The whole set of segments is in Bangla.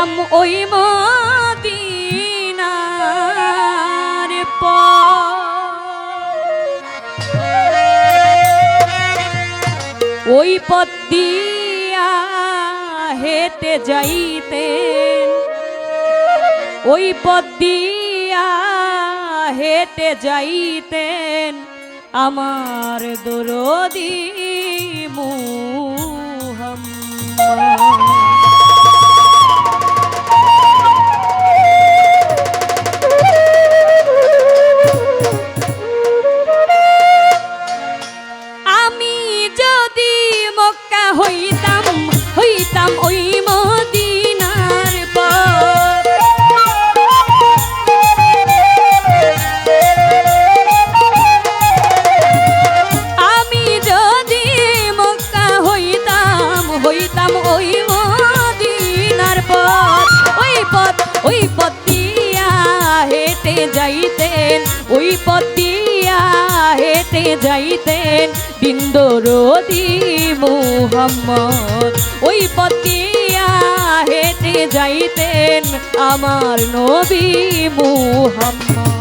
গেলাম ওই মদিনার ওই পথ হেতে যাইতে ওই পথ হেতে যাইতেন আমার দরদি মুহাম্মদ। যাইতেন ওই পতিয়া হেঁটে যাইতেন বিন্দরদি মোহাম্মদ। ওই পতিয়া হেঁটে যাইতেন আমার নবী মোহাম্মদ।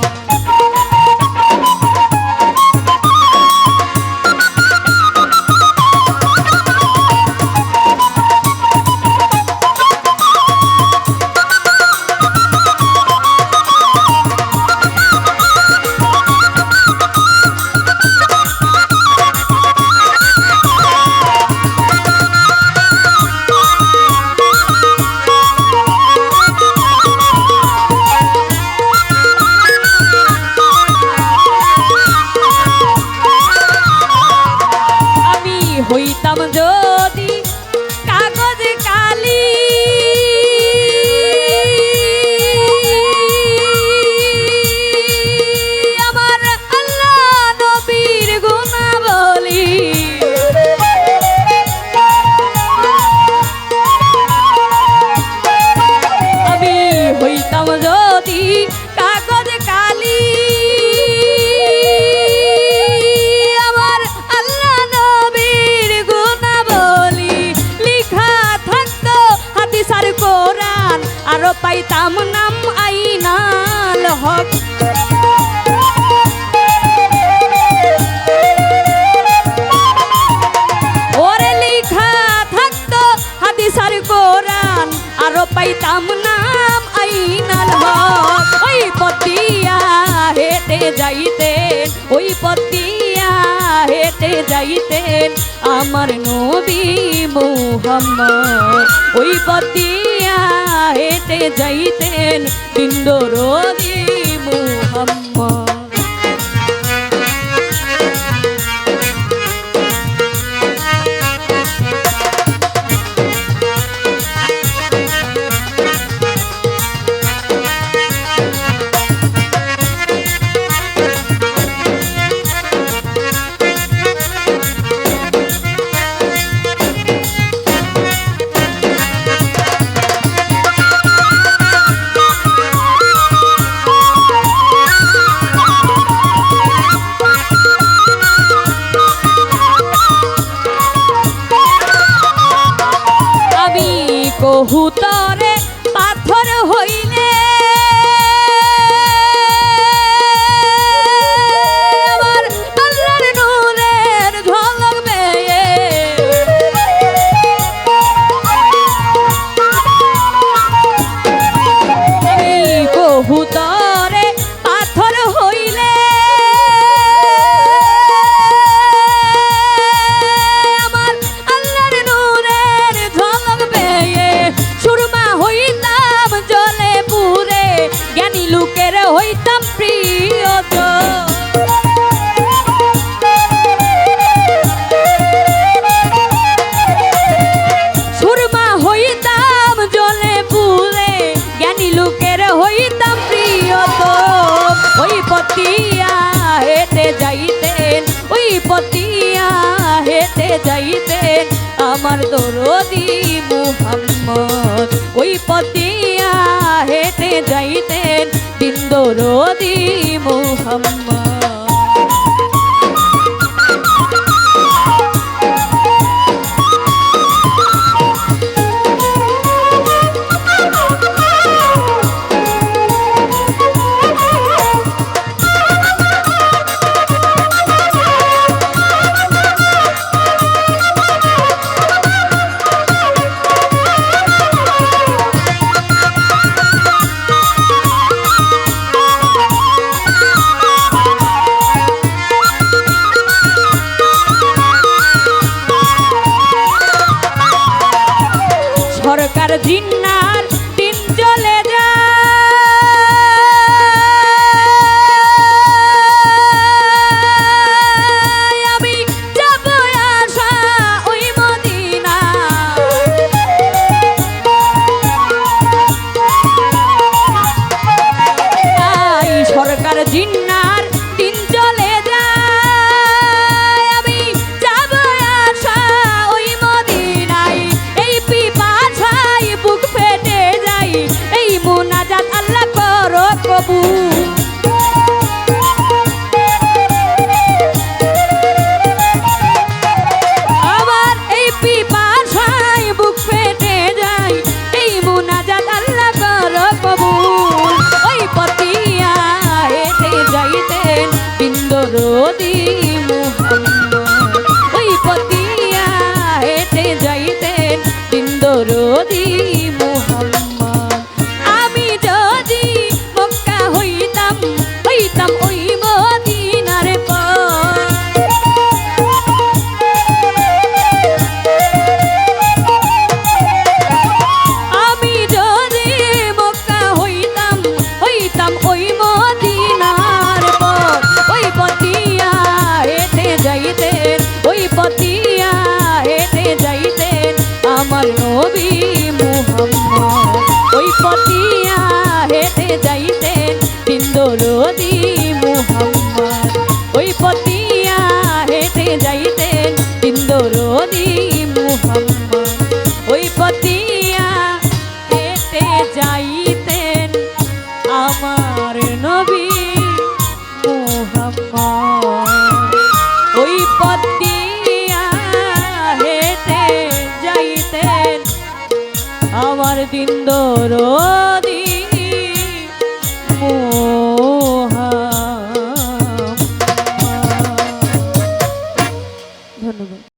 ওই পতিয়া হেঁটে যাইতেন আমার নবী মোহাম্মদ। ওই পতিয়া হেঁটে যাইতেন আমার দরদি মোহাম্মদ। ওই পতিয়া হেঁটে যাইতেন দিন দরদি মুহাম্মদ। সরকার জিন্নার দিন চলে দিন দরদি মুহাম্মদ